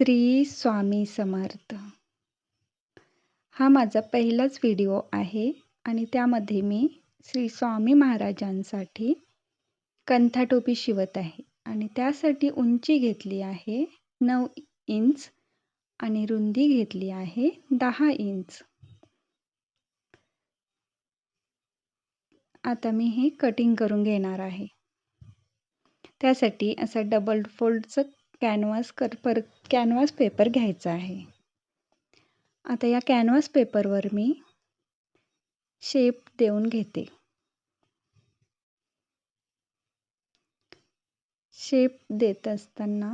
श्री स्वामी समर्थ. हा माझा पहिलाच व्हिडिओ आहे आणि त्यामध्ये मी श्री स्वामी महाराजांसाठी कंथाटोपी शिवत आहे आणि त्यासाठी उंची घेतली आहे नऊ इंच आणि रुंदी घेतली आहे दहा इंच. आता मी हे कटिंग करून घेणार आहे. त्यासाठी असा डबल फोल्डचं कॅनव्हास कर पर कॅनव्हास पेपर घ्यायचा आहे. आता या कॅनव्हास पेपरवर मी शेप देऊन घेते. शेप देत असताना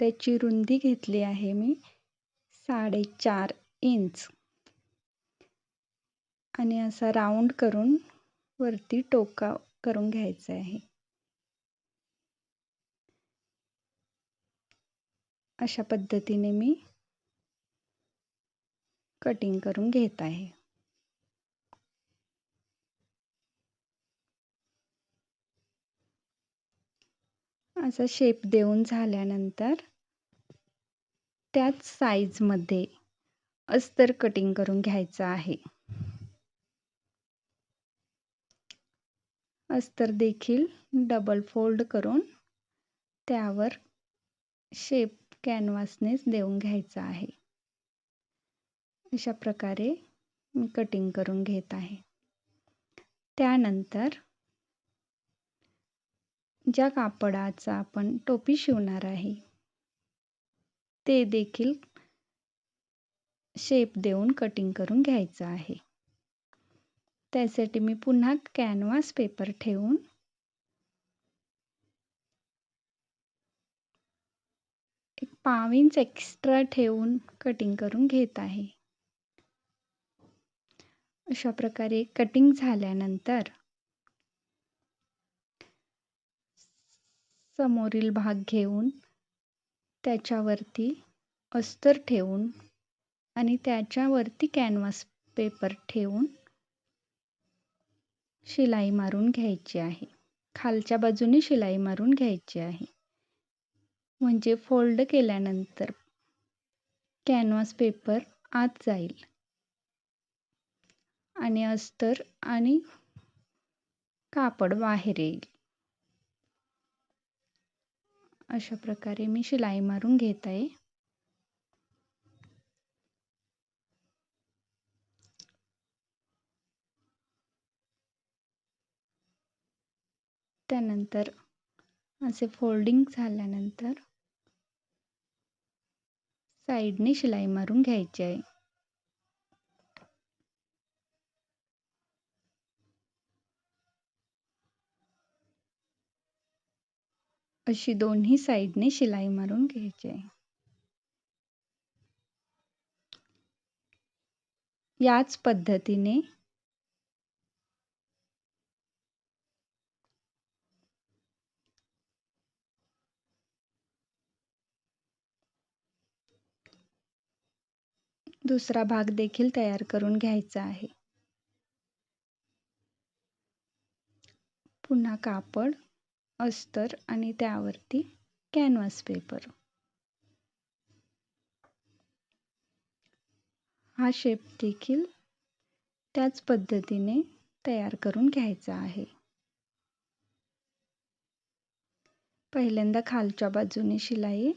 त्याची रुंदी घेतली आहे मी साडेचार इंच आणि असा राऊंड करून वरती टोका करून घ्यायचा आहे. अशा पद्धतीने मी कटिंग करून घेत आहे. असा शेप देऊन झाल्यानंतर त्याच साईजमध्ये अस्तर कटिंग करून घ्यायचं आहे. अस्तर देखील डबल फोल्ड करून त्यावर शेप कॅनव्हासनेच देऊन घ्यायचा आहे. अशा प्रकारे मी कटिंग करून घेत आहे. त्यानंतर ज्या कापडाचा आपण टोपी शिवणार आहे ते देखील शेप देऊन कटिंग करून घ्यायचं आहे. त्यासाठी मी पुन्हा कॅनव्हास पेपर ठेवून पाव इंच एक्स्ट्रा ठेवून कटिंग करून घेत आहे. अशा प्रकारे कटिंग झाल्यानंतर समोरील भाग घेऊन त्याच्यावरती अस्तर ठेवून आणि त्याच्यावरती कॅनव्हास पेपर ठेवून शिलाई मारून घ्यायची आहे. खालच्या बाजूने शिलाई मारून घ्यायची आहे. म्हणजे फोल्ड केल्यानंतर कॅनव्हास पेपर आत जाईल. आणि अस्तर आणि कापड बाहेर येईल. अशा प्रकारे मी शिलाई मारून घेत आहे. त्यानंतर असे फोल्डिंग झाल्यानंतर साईडने शिलाई मारून घ्यायची आहे. अशी दोन्ही साईडने शिलाई मारून घ्यायची आहे. याच पद्धतीने दुसरा भाग देखील तयार करून घ्यायचा आहे. पुन्हा कापड अस्तर आणि त्यावरती कॅनव्हास पेपर हा शेप देखील त्याच पद्धतीने तयार करून घ्यायचा आहे. पहिल्यांदा खालच्या बाजूने शिलाई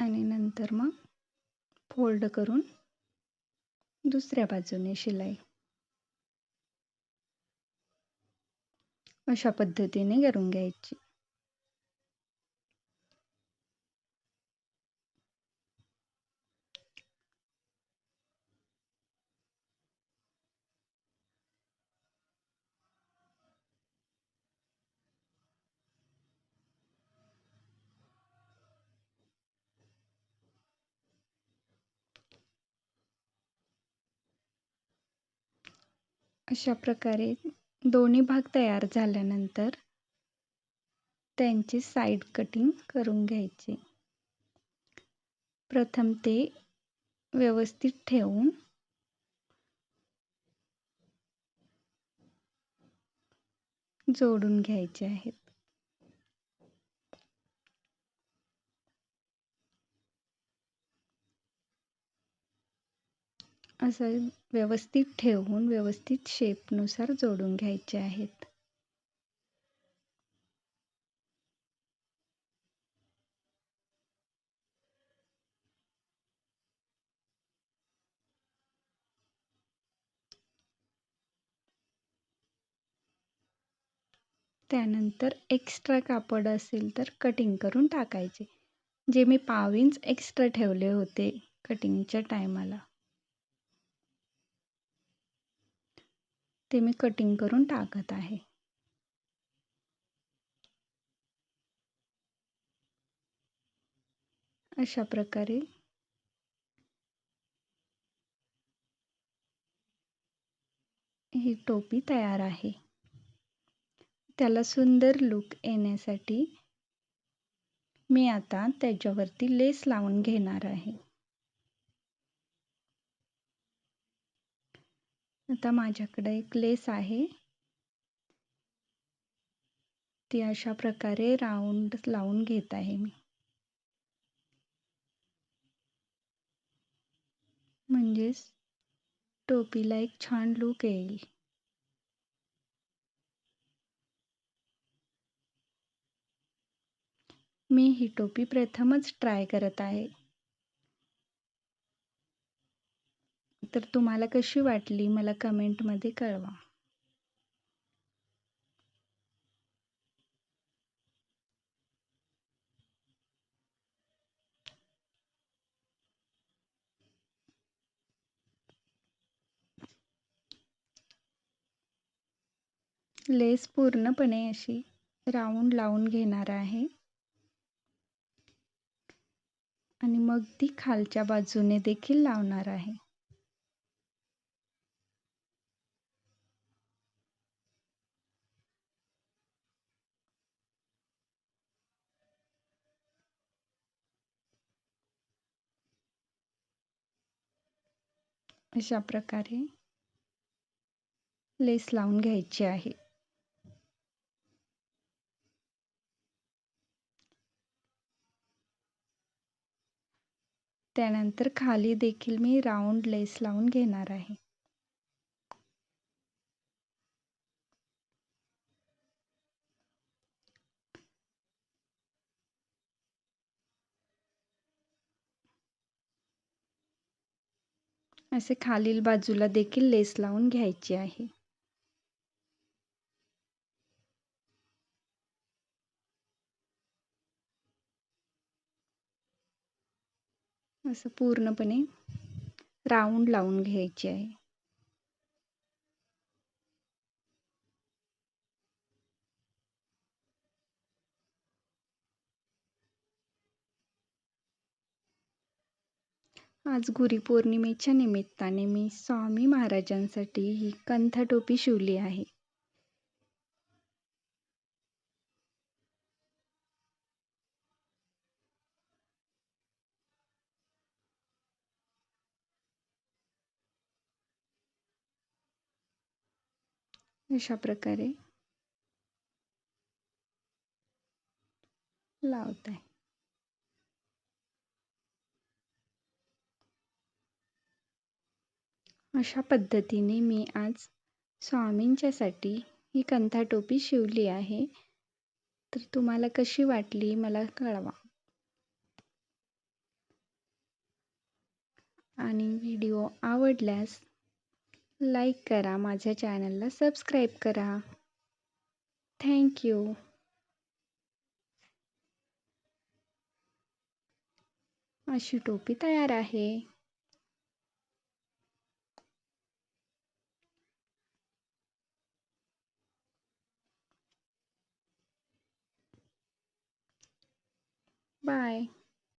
आणि नंतर मग फोल्ड करून दुसऱ्या बाजूने शिलाई. अशा पद्धतीने करून घ्यायची. अशा प्रकारे दोन्ही भाग तयार झाल्यानंतर त्यांची साईड कटिंग करून घ्यायची. प्रथम ते व्यवस्थित ठेवून जोडून घ्यायचे आहेत. असं व्यवस्थित ठेवून व्यवस्थित शेपनुसार जोडून घ्यायचे आहेत. त्यानंतर एक्स्ट्रा कापड असेल तर कटिंग करून टाकायचे. जे मी पाव इंच एक्स्ट्रा ठेवले होते कटिंगच्या टायमाला ते मी कटिंग करून टाकत आहे. अशा प्रकारे ही टोपी तयार आहे. त्याला सुंदर लुक येण्यासाठी मी आता त्याच्यावरती लेस लावून घेणार आहे. आता माझ्याकडे एक लेस आहे. ती अशा प्रकारे राऊंड लावून घेत आहे मी. म्हणजेच टोपीला एक छान लुक येईल. मी ही टोपी प्रथमच ट्राय करत आहे. तर तुम्हाला कशी वाटली मला कमेंटमध्ये कळवा. लेस पूर्णपणे अशी राऊंड लावून घेणार आहे. आणि मग ती खालच्या बाजूने देखील लावणार आहे. अशा प्रकारे लेस लावून घ्यायची आहे. त्यानंतर खाली देखील मी राऊंड लेस लावून घेणार आहे. असे खालील बाजूला देखील लेस लावून घ्यायची आहे. असं पूर्णपणे राऊंड लावून घ्यायची आहे. आज गुरुपौर्णिमेच्या निमित्ताने मी स्वामी महाराजांसाठी ही कंथा टोपी शिवली आहे. अशा प्रकारे लावत आहे अशा पद्धतीने मी आज स्वामींच्यासाठी ही कंथा टोपी शिवली आहे. तर तुम्हाला कशी वाटली मला कळवा. आणि व्हिडिओ आवडल्यास लाईक करा माझ्या चॅनलला सबस्क्राईब करा. थँक्यू अशी टोपी तयार आहे.